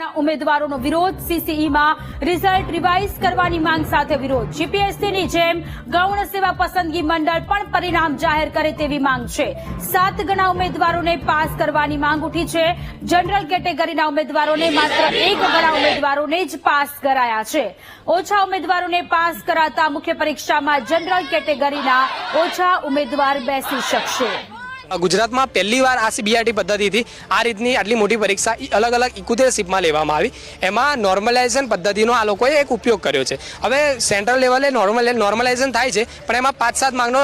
ના ઉમેદવારોનો વિરોધ સીસીઈમાં result revise કરવાની માંગ સાથે વિરોધ. જીપીએસસીની જેમ ગૌણ સેવા પસંદગી મંડળ પણ પરિણામ જાહેર કરે તેવી માંગ છે. સાત ગણા ઉમેદવારોને પાસ કરવાની માંગ ઉઠી છે. જનરલ કેટેગરીના ઉમેદવારોને માત્ર એક ગણા ઉમેદવારોને જ પાસ કરાયા છે. ઓછા ઉમેદવારોને પાસ કરાતા મુખ્ય પરીક્ષામાં જનરલ કેટેગરીના ઓછા ઉમેદવાર બેસી શકશે. ગુજરાતમાં પહેલી વાર આ સીબીઆરટી પદ્ધતિથી આ રીતની આટલી મોટી પરીક્ષા અલગ અલગ ઇકોતેર શિપમાં લેવામાં આવી. એમાં નોર્મલાઇઝેશન પદ્ધતિનો આ લોકોએ એક ઉપયોગ કર્યો છે. હવે સેન્ટ્રલ લેવલે નોર્મલ નોર્મલાઇઝેશન થાય છે પણ એમાં પાંચ સાત માર્કનો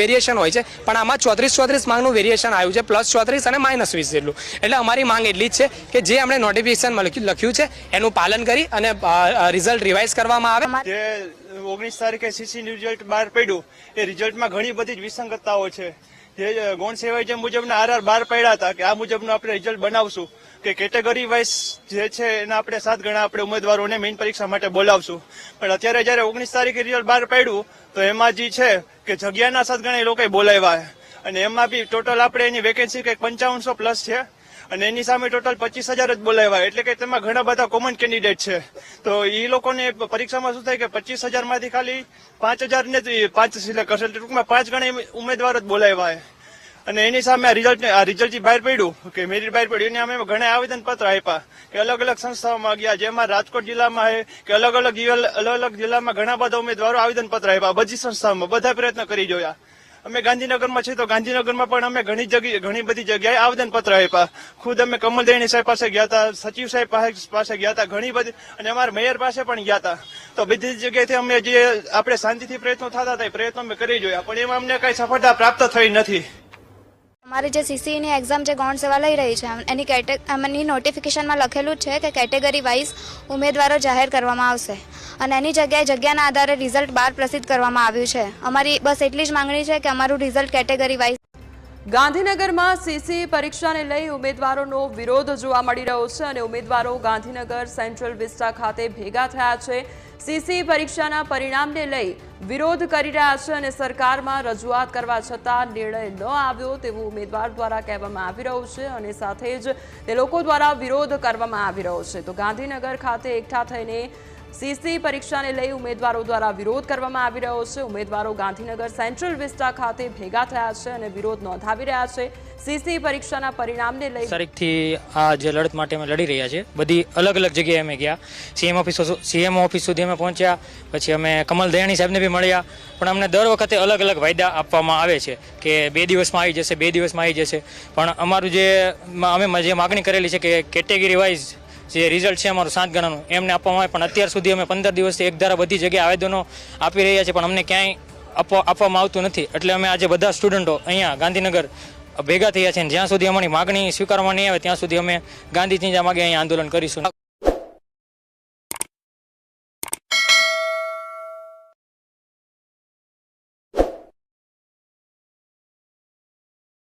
વેરિએશન હોય છે. પણ આમાં ચોત્રીસ ચોત્રીસ માર્કનું વેરિએશન આવ્યું છે પ્લસ ચોત્રીસ અને માઇનસ વીસ જેટલું. એટલે અમારી માંગ એટલી જ છે કે જે અમને નોટિફિકેશન લખ્યું છે એનું પાલન કરી અને રિઝલ્ટ રિવાઇઝ કરવામાં આવે. જે ઓગણીસ તારીખે સીસી રિઝલ્ટ બહાર પડ્યું એ રિઝલ્ટમાં ઘણી બધી જ વિસંગતતાઓ છે. જે ગૌણ સેવાય જે મુજબના આર આર બહાર પડ્યા હતા, કે આ મુજબનું આપણે રિઝલ્ટ બનાવશું. કે કેટેગરી વાઇઝ જે છે, એના આપણે સાત ગણા આપણે ઉમેદવારોને મેઇન પરીક્ષા માટે બોલાવશું. પણ અત્યારે જયારે ઓગણીસ તારીખે રિઝલ્ટ બહાર પડ્યું, તો એમાં જે છે, કે જગ્યાના સાત ગણા એ લોકોએ બોલાવ્યા. અને એમાં બી ટોટલ આપણે એની વેકેન્સી કંઈક પંચાવનસો પ્લસ છે. અને એની સામે ટોટલ પચીસ હજાર જ બોલાવ્યા. એટલે કે તેમાં ઘણા બધા કોમન કેન્ડિડેટ છે. તો એ લોકોને પરીક્ષામાં શું થાય કે પચીસ હજારમાંથી ખાલી પાંચ હજાર ને પાંચ સિલેક્ટ કરશે. ટૂંકમાં પાંચ ગણા ઉમેદવાર જ બોલાવ્યા. અને એની સામે આ રિઝલ્ટ આ રિઝલ્ટ બહાર પડ્યું, કે મેરિટ બહાર પડ્યું. એને અમે ઘણા આવેદન પત્ર આપ્યા, કે અલગ અલગ સંસ્થાઓમાં ગયા, જેમાં રાજકોટ જિલ્લામાં આવે કે અલગ અલગ અલગ અલગ જિલ્લામાં ઘણા બધા ઉમેદવારો આવેદન પત્ર આપ્યા. બધી સંસ્થાઓમાં બધા પ્રયત્ન કરી જોયા. અમે ગાંધીનગરમાં છીએ તો ગાંધીનગરમાં પણ અમે ઘણી જગ્યાએ ઘણી બધી જગ્યાએ આવેદન પત્ર આપ્યા. ખુદ અમે કમલદેણી સાહેબ પાસે ગયા હતા, સચિવ સાહેબ પાસે- ગયા હતા, ઘણી બધી અને અમારા મેયર પાસે પણ ગયા હતા. તો બધી જગ્યાએથી અમે જે આપણે શાંતિથી પ્રયત્નો થતા હતા, એ પ્રયત્નો અમે કરી જોયા. પણ એમાં અમને કઈ સફળતા પ્રાપ્ત થઈ નથી. અમારી જે સીસીની એક્ઝામ જે ગૌણ સેવા લઈ રહી છે, એની કેટે એમની નોટિફિકેશનમાં લખેલું છે કે કેટેગરી વાઇઝ ઉમેદવારો જાહેર કરવામાં આવશે. અને એની જગ્યાએ જગ્યાના આધારે રિઝલ્ટ બહાર પ્રસિદ્ધ કરવામાં આવ્યું છે. અમારી બસ એટલી જ માંગણી છે કે અમારું રિઝલ્ટ કેટેગરી વાઇઝ ગાંધીનગરમાં સીસી પરીક્ષાને લઈ ઉમેદવારોનો વિરોધ જોવા મળી રહ્યો છે અને ઉમેદવારો ગાંધીનગર સેન્ટ્રલ વિસ્ટા ખાતે ભેગા થયા છે. સીસી પરીક્ષાના પરિણામને લઈ વિરોધ કરી રહ્યા છે અને સરકારમાં રજૂઆત કરવા છતાં નિર્ણય ન આવ્યો તેવું ઉમેદવાર દ્વારા કહેવામાં આવી રહ્યું છે અને સાથે જ તે લોકો દ્વારા વિરોધ કરવામાં આવી રહ્યો છે. તો ગાંધીનગર ખાતે એકઠા થઈને સીસી પરીક્ષાને લઈ ઉમેદવારો દ્વારા વિરોધ કરવામાં આવી રહ્યો છે. ઉમેદવારો ગાંધીનગર સેન્ટ્રલ વિસ્ટા ખાતે ભેગા થયા છે અને વિરોધ નોંધાવી રહ્યા છે. સીસી પરીક્ષાના પરિણામને લઈ તારીખથી આ જે લડત માટે અમે લડી રહ્યા છે. બધી અલગ અલગ જગ્યાએ અમે ગયા. સીએમ ઓફિસ સીએમ ઓફિસ સુધી અમે પહોંચ્યા. પછી અમે કમલ દયાણી સાહેબને બી મળ્યા. પણ અમને દર વખતે અલગ અલગ વાયદા આપવામાં આવે છે કે બે દિવસમાં આવી જશે, બે દિવસમાં આવી જશે. પણ અમારું જે અમે જે માગણી કરેલી છે કે કેટેગરી વાઇઝ જે રિઝલ્ટ છે અમારું સાત ગણાનું, એમને આપવામાં આવે. પણ અત્યાર સુધી અમે પંદર દિવસથી એક ધારા બધી જગ્યાએ આવેદનો આપી રહ્યા છે પણ અમને ક્યાંય આપવા આપવામાં આવતું નથી. એટલે અમે આજે બધા સ્ટુડન્ટો અહીંયા ગાંધીનગર ભેગા થયા છે જ્યાં સુધી અમારી માગણી સ્વીકારવામાં નહીં આવે, ત્યાં સુધી અમે ગાંધીજી માગે અહીંયા આંદોલન કરીશું.